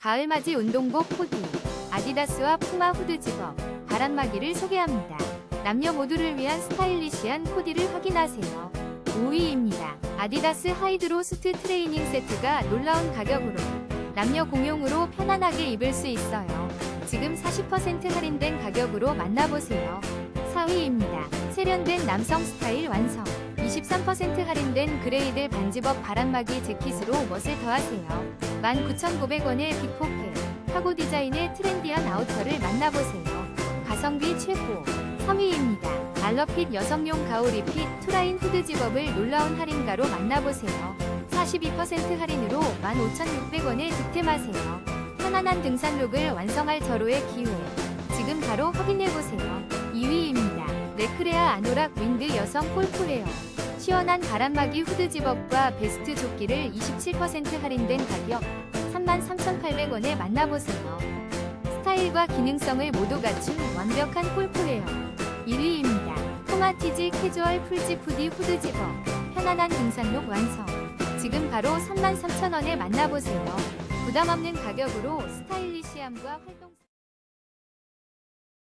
가을맞이 운동복 코디, 아디다스와 푸마 후드 집업, 바람막이를 소개합니다. 남녀 모두를 위한 스타일리시한 코디를 확인하세요. 5위입니다. 아디다스 하이드로스트 트레이닝 세트가 놀라운 가격으로 남녀 공용으로 편안하게 입을 수 있어요. 지금 40% 할인된 가격으로 만나보세요. 4위입니다. 세련된 남성 스타일 완성. 23% 할인된 그레이드 반지법 바람막이 재킷으로 멋을 더하세요. 19,900원의 빅포켓, 카고 디자인의 트렌디한 아우터를 만나보세요. 가성비 최고. 3위입니다. 알러핏 여성용 가오 리 핏 투라인 후드 집업을 놀라운 할인가로 만나보세요. 42% 할인으로 15,600원에 득템하세요. 편안한 등산룩을 완성할 절호의 기회. 지금 바로 확인해보세요. 2위입니다. 네크레아 아노락 윈드 여성 폴프웨어. 시원한 바람막이 후드 집업과 베스트 조끼를 27% 할인된 가격 33,800원에 만나보세요. 스타일과 기능성을 모두 갖춘 완벽한 폴프웨어. 1위입니다. 토마티지 캐주얼 풀집 후디 후드 집업. 편안한 등산룩 완성. 지금 바로 33,000원에 만나보세요. 부담 없는 가격으로 스타일리시함과 활동